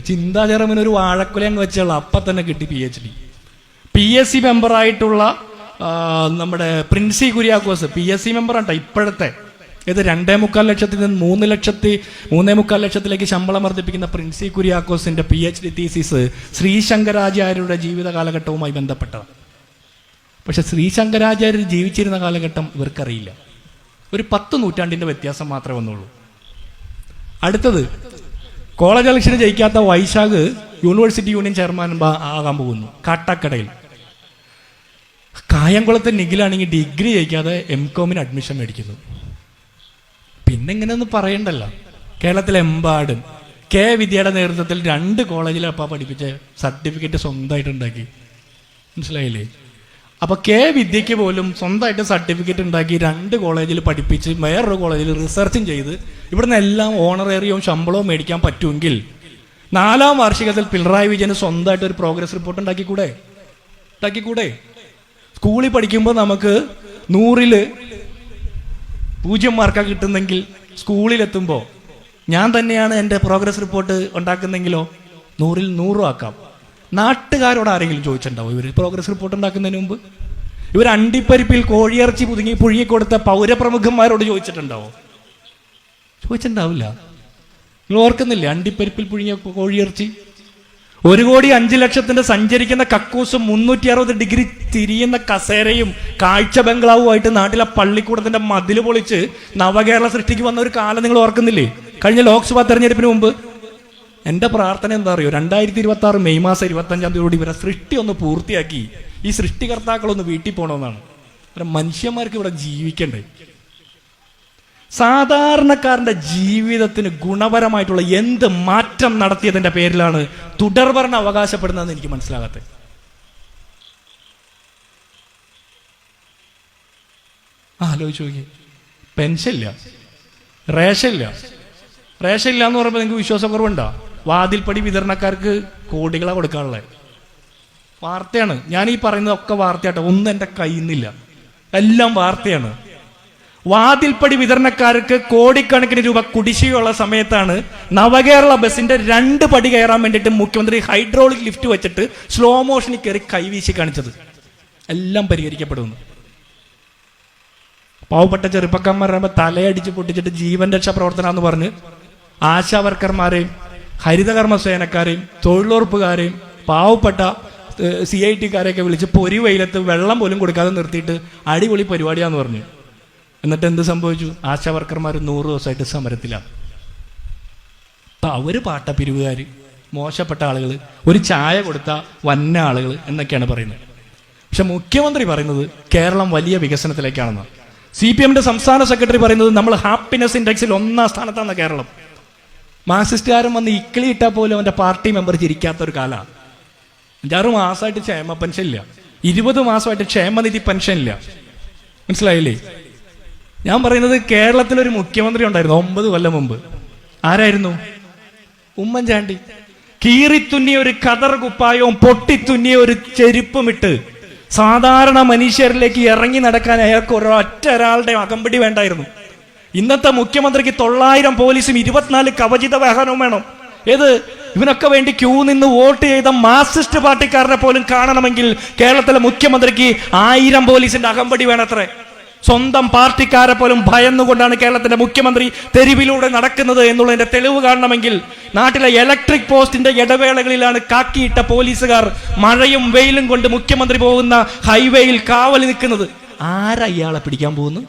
ചിന്താചരമന് ഒരു വാഴക്കുല അങ്ങ് വെച്ചുള്ള അപ്പൊ തന്നെ കിട്ടി P H D P S C മെമ്പറായിട്ടുള്ള നമ്മുടെ Princy Kuriakose P S C മെമ്പറാണ് ഇപ്പോഴത്തെ. ഇത് രണ്ടേ മുക്കാൽ ലക്ഷത്തിൽ നിന്ന് മൂന്ന് ലക്ഷത്തി മൂന്നേ മുക്കാൽ ലക്ഷത്തിലേക്ക് ശമ്പളം വർദ്ധിപ്പിക്കുന്ന പ്രിൻസി കുര്യാക്കോസിന്റെ പി എച്ച് ഡി തീസിസ് ശ്രീശങ്കരാചാര്യരുടെ ജീവിത കാലഘട്ടവുമായി ബന്ധപ്പെട്ടതാണ്. പക്ഷെ ശ്രീശങ്കരാചാര്യർ ജീവിച്ചിരുന്ന കാലഘട്ടം ഇവർക്കറിയില്ല. ഒരു പത്ത് നൂറ്റാണ്ടിന്റെ വ്യത്യാസം മാത്രമേ വന്നുള്ളൂ. അടുത്തത് കോളേജ് ഇലക്ഷന് ജയിക്കാത്ത വൈശാഖ് യൂണിവേഴ്സിറ്റി യൂണിയൻ ചെയർമാൻ ആകാൻ പോകുന്നു. കാട്ടാക്കടയിൽ. കായംകുളത്തെ നിഖിലാണെങ്കിൽ ഡിഗ്രി ജയിക്കാതെ എം കോമിന് അഡ്മിഷൻ മേടിക്കുന്നു. പിന്നെ ഇങ്ങനെയൊന്നും പറയണ്ടല്ലോ കേരളത്തിലെമ്പാടും കെ വിദ്യയുടെ നേതൃത്വത്തിൽ രണ്ട് കോളേജിലെ അപ്പ പഠിപ്പിച്ച സർട്ടിഫിക്കറ്റ് സ്വന്തമായിട്ട് ഉണ്ടാക്കി. മനസ്സിലായില്ലേ? അപ്പൊ കെ വിദ്യയ്ക്ക് പോലും സ്വന്തമായിട്ട് സർട്ടിഫിക്കറ്റ് ഉണ്ടാക്കി രണ്ട് കോളേജിൽ പഠിപ്പിച്ച് വേറൊരു കോളേജിൽ റിസർച്ചും ചെയ്ത് ഇവിടുന്ന് എല്ലാം ഓണറേറിയവും ശമ്പളവും മേടിക്കാൻ പറ്റുമെങ്കിൽ നാലാം വാർഷികത്തിൽ പിണറായി വിജയന് സ്വന്തമായിട്ട് ഒരു പ്രോഗ്രസ് റിപ്പോർട്ട് ഉണ്ടാക്കിക്കൂടെ? ഉണ്ടാക്കിക്കൂടെ? സ്കൂളിൽ പഠിക്കുമ്പോൾ നമുക്ക് നൂറിൽ പൂജ്യം മാർക്കാണ് കിട്ടുന്നെങ്കിൽ സ്കൂളിലെത്തുമ്പോൾ ഞാൻ തന്നെയാണ് എന്റെ പ്രോഗ്രസ് റിപ്പോർട്ട് ഉണ്ടാക്കുന്നെങ്കിലോ? നൂറിൽ നൂറും ആക്കാം. നാട്ടുകാരോട് ആരെങ്കിലും ചോദിച്ചിട്ടുണ്ടാവും ഇവർ പ്രോഗ്രസ് റിപ്പോർട്ട് ഉണ്ടാക്കുന്നതിന് മുമ്പ്? ഇവർ അണ്ടിപ്പരിപ്പിൽ കോഴിയിറച്ചി പുതുങ്ങി പുഴുങ്ങി കൊടുത്ത പൗരപ്രമുഖന്മാരോട് ചോദിച്ചിട്ടുണ്ടാവോ. ചോദിച്ചിട്ടുണ്ടാവില്ല. നിങ്ങൾ ഓർക്കുന്നില്ലേ അണ്ടിപ്പരിപ്പിൽ പുഴുങ്ങിയ കോഴിയിറച്ചി? ഒരു കോടി അഞ്ച് ലക്ഷത്തിന്റെ സഞ്ചരിക്കുന്ന കക്കൂസും മുന്നൂറ്റി അറുപത് ഡിഗ്രി തിരിയുന്ന കസേരയും കാഴ്ച ബംഗ്ലാവുമായിട്ട് നാട്ടിലെ പള്ളിക്കൂടത്തിന്റെ മതിൽ പൊളിച്ച് നവകേരള സൃഷ്ടിക്ക് വന്ന ഒരു കാലം നിങ്ങൾ ഓർക്കുന്നില്ലേ? കഴിഞ്ഞ ലോക്സഭാ തെരഞ്ഞെടുപ്പിന് മുമ്പ്. എന്റെ പ്രാർത്ഥന എന്താ അറിയോ? രണ്ടായിരത്തി ഇരുപത്തി ആറ് മെയ് മാസം ഇരുപത്തി അഞ്ചാം തീയതി ഇവരെ സൃഷ്ടി ഒന്ന് പൂർത്തിയാക്കി. ഈ സൃഷ്ടികർത്താക്കളൊന്ന് വീട്ടിൽ പോകണമെന്നാണ് മനുഷ്യന്മാർക്ക് ഇവിടെ ജീവിക്കണ്ടേ? സാധാരണക്കാരന്റെ ജീവിതത്തിന് ഗുണപരമായിട്ടുള്ള എന്ത് മാറ്റം നടത്തിയതിന്റെ പേരിലാണ് തുടർഭരണം അവകാശപ്പെടുന്നതെന്ന് എനിക്ക് മനസ്സിലാകാത്തത്. ആലോചിച്ച് നോക്കി പെൻഷൻ ഇല്ല. റേഷൻ ഇല്ല. റേഷൻ ഇല്ല എന്ന് പറയുമ്പോൾ നിങ്ങൾക്ക് വിശ്വാസക്കുറവുണ്ടോ വാതിൽപ്പടി വിതരണക്കാർക്ക് കോടികളാണ് കൊടുക്കാനുള്ളത് വാർത്തയാണ്. ഞാൻ ഈ പറയുന്നതൊക്കെ വാർത്തയാട്ടോ. ഒന്നും എന്റെ കയ്യിൽ നിന്നില്ല. എല്ലാം വാർത്തയാണ്. വാതിൽപ്പടി വിതരണക്കാർക്ക് കോടിക്കണക്കിന് രൂപ കുടിശ്ശികയുള്ള സമയത്താണ് നവകേരള ബസിന്റെ രണ്ട് പടി കയറാൻ വേണ്ടിയിട്ട് മുഖ്യമന്ത്രി ഹൈഡ്രോളിക് ലിഫ്റ്റ് വെച്ചിട്ട് സ്ലോ മോഷനിൽ കയറി കൈവീശി കാണിച്ചത്. എല്ലാം പരിഹരിക്കപ്പെടുന്നു. പാവപ്പെട്ട ചെറുപ്പക്കാരന്മാരാകുമ്പോൾ തലയടിച്ച് പൊട്ടിച്ചിട്ട് ജീവൻ രക്ഷാ പ്രവർത്തനം എന്ന് പറഞ്ഞ് ആശാവർക്കർമാരെയും ഹരിതകർമ്മ സേനക്കാരെയും തൊഴിലുറപ്പുകാരെയും പാവപ്പെട്ട സി ഐ ടിക്കാരെയൊക്കെ വിളിച്ച് പൊരി വെയിലത്ത് വെള്ളം പോലും കൊടുക്കാതെ നിർത്തിയിട്ട് അടിപൊളി പരിപാടിയാന്ന് പറഞ്ഞു. എന്നിട്ട് എന്ത് സംഭവിച്ചു? ആശാ വർക്കർമാർ നൂറ് ദിവസമായിട്ട് സമരത്തിലാണ് അപ്പൊ പാട്ട പിരിവുകാർ മോശപ്പെട്ട ആളുകൾ ഒരു ചായ കൊടുത്ത വന്ന ആളുകൾ എന്നൊക്കെയാണ് പറയുന്നത്. പക്ഷെ മുഖ്യമന്ത്രി പറയുന്നത് കേരളം വലിയ വികസനത്തിലേക്കാണെന്ന്. സി പി എമ്മിന്റെ സംസ്ഥാന സെക്രട്ടറി പറയുന്നത് നമ്മൾ ഹാപ്പിനെസ് ഇൻഡെക്സിൽ ഒന്നാം സ്ഥാനത്താണ് കേരളം. മാർക്സിസ്റ്റുകാരൻ വന്ന് ഇക്കിളി ഇട്ടാൽ പോലും അവന്റെ പാർട്ടി മെമ്പർ ചിരിക്കാത്ത ഒരു കാലമാണ് അഞ്ചാറ് മാസമായിട്ട് ക്ഷേമ പെൻഷൻ ഇല്ല ഇരുപത് മാസമായിട്ട് ക്ഷേമനിധി പെൻഷൻ ഇല്ല മനസ്സിലായില്ലേ? ഞാൻ പറയുന്നത് കേരളത്തിൽ ഒരു മുഖ്യമന്ത്രി ഉണ്ടായിരുന്നു ഒമ്പത് കൊല്ലം മുമ്പ്. ആരായിരുന്നു? ഉമ്മൻചാണ്ടി. കീറിത്തുന്നിയ ഒരു കതർ കുപ്പായവും പൊട്ടിത്തുന്നിയ ഒരു ചെരുപ്പും ഇട്ട് സാധാരണ മനുഷ്യരിലേക്ക് ഇറങ്ങി നടക്കാൻ അയാൾക്ക് ഒരൊറ്റ ഒരാളുടെ അകമ്പടി വേണ്ടായിരുന്നു. ഇന്നത്തെ മുഖ്യമന്ത്രിക്ക് തൊള്ളായിരം പോലീസും ഇരുപത്തിനാല് കവചിത വാഹനവും വേണം. ഏത്? ഇവനൊക്കെ വേണ്ടി ക്യൂ നിന്ന് വോട്ട് ചെയ്ത മാർക്സിസ്റ്റ് പാർട്ടിക്കാരനെ പോലും കാണണമെങ്കിൽ കേരളത്തിലെ മുഖ്യമന്ത്രിക്ക് ആയിരം പോലീസിന്റെ അകമ്പടി വേണത്രേ. സ്വന്തം പാർട്ടിക്കാരെ പോലും ഭയന്നുകൊണ്ടാണ് കേരളത്തിന്റെ മുഖ്യമന്ത്രി തെരുവിലൂടെ നടക്കുന്നത് എന്നുള്ളതിന്റെ തെളിവ് കാണണമെങ്കിൽ നാട്ടിലെ ഇലക്ട്രിക് പോസ്റ്റിന്റെ ഇടവേളകളിലാണ് കാക്കിയിട്ട പോലീസുകാർ മഴയും വെയിലും കൊണ്ട് മുഖ്യമന്ത്രി പോകുന്ന ഹൈവേയിൽ കാവൽ നിൽക്കുന്നത്. ആരാ ഇയാളെ പിടിക്കാൻ പോകുന്നു